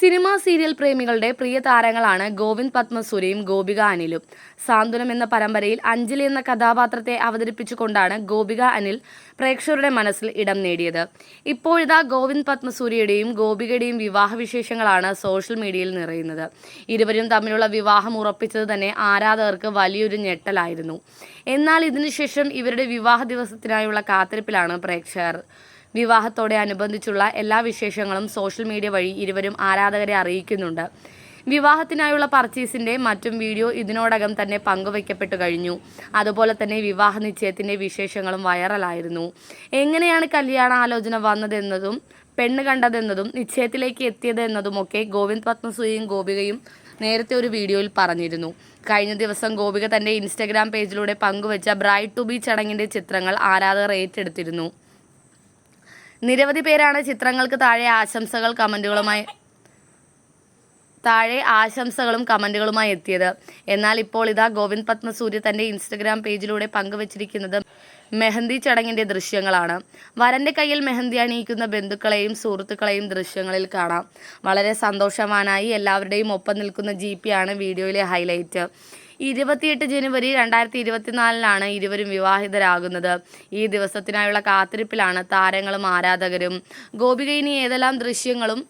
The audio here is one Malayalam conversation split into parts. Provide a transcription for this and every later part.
സിനിമാ സീരിയൽ പ്രേമികളുടെ പ്രിയ താരങ്ങളാണ് ഗോവിന്ദ് പത്മസൂരിയും ഗോപിക അനിലും. സാന്ത്വനം എന്ന പരമ്പരയിൽ അഞ്ജലി എന്ന കഥാപാത്രത്തെ അവതരിപ്പിച്ചുകൊണ്ടാണ് ഗോപിക അനിൽ പ്രേക്ഷകരുടെ മനസ്സിൽ ഇടം നേടിയത്. ഇപ്പോഴിതാ ഗോവിന്ദ് പത്മസൂരിയുടെയും ഗോപികയുടെയും വിവാഹ വിശേഷങ്ങളാണ് സോഷ്യൽ മീഡിയയിൽ നിറയുന്നത്. ഇരുവരും തമ്മിലുള്ള വിവാഹം ഉറപ്പിച്ചത് തന്നെ ആരാധകർക്ക് വലിയൊരു ഞെട്ടലായിരുന്നു. എന്നാൽ ഇതിനുശേഷം ഇവരുടെ വിവാഹ ദിവസത്തിനായുള്ള കാത്തിരിപ്പിലാണ് പ്രേക്ഷകർ വിവാഹത്തോടെ അനുബന്ധിച്ചുള്ള എല്ലാ വിശേഷങ്ങളും സോഷ്യൽ മീഡിയ വഴി ഇരുവരും ആരാധകരെ അറിയിക്കുന്നുണ്ട്. വിവാഹത്തിനായുള്ള പർച്ചേസിന്റെ മറ്റും വീഡിയോ ഇതിനോടകം തന്നെ പങ്കുവയ്ക്കപ്പെട്ടു കഴിഞ്ഞു. അതുപോലെ തന്നെ വിവാഹ നിശ്ചയത്തിന്റെ വിശേഷങ്ങളും വൈറലായിരുന്നു എങ്ങനെയാണ് കല്യാണ ആലോചന വന്നതെന്നതും പെണ്ണ് കണ്ടതെന്നതും നിശ്ചയത്തിലേക്ക് എത്തിയത് എന്നതുമൊക്കെ ഗോവിന്ദ് പത്മസൂയും ഗോപികയും നേരത്തെ ഒരു വീഡിയോയിൽ പറഞ്ഞിരുന്നു. കഴിഞ്ഞ ദിവസം ഗോപിക തന്റെ ഇൻസ്റ്റഗ്രാം പേജിലൂടെ പങ്കുവച്ച ബ്രൈഡ് ടു ബി ചടങ്ങിന്റെ ചിത്രങ്ങൾ ആരാധകർ ഏറ്റെടുത്തിരുന്നു. നിരവധി പേരാണ് ചിത്രങ്ങൾക്ക് താഴെ ആശംസകൾ കമന്റുകളുമായി താഴെ ആശംസകളും കമന്റുകളുമായി എത്തിയത്. എന്നാൽ ഇപ്പോൾ ഇതാ ഗോവിന്ദ് പത്മസൂര്യ തന്റെ ഇൻസ്റ്റഗ്രാം പേജിലൂടെ പങ്കുവച്ചിരിക്കുന്നത് മെഹന്തി ചടങ്ങിന്റെ ദൃശ്യങ്ങളാണ്. വരന്റെ കയ്യിൽ മെഹന്തി അണിയിക്കുന്ന ബന്ധുക്കളെയും സുഹൃത്തുക്കളെയും ദൃശ്യങ്ങളിൽ കാണാം. വളരെ സന്തോഷവാനായി എല്ലാവരുടെയും ഒപ്പം നിൽക്കുന്ന ജി ആണ് വീഡിയോയിലെ ഹൈലൈറ്റ് ഇരുപത്തിയെട്ട് ജനുവരി രണ്ടായിരത്തി ഇരുപത്തിനാലിനാണ് ഇരുവരും വിവാഹിതരാകുന്നത്. ഈ ദിവസത്തിനായുള്ള കാത്തിരിപ്പിലാണ് താരങ്ങളും ആരാധകരും. ഗോപിക ഇനി ഏതെല്ലാം ദൃശ്യങ്ങളും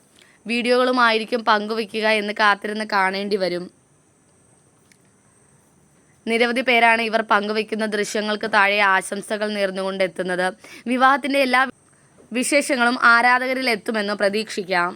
വീഡിയോകളുമായിരിക്കും പങ്കുവയ്ക്കുക എന്ന് കാത്തിരുന്ന് കാണേണ്ടി വരും. നിരവധി പേരാണ് ഇവർ പങ്കുവയ്ക്കുന്ന ദൃശ്യങ്ങൾക്ക് താഴെ ആശംസകൾ നേർന്നുകൊണ്ട് എത്തുന്നത് വിവാഹത്തിന്റെ എല്ലാ വിശേഷങ്ങളും ആരാധകരിൽ എത്തുമെന്ന് പ്രതീക്ഷിക്കാം.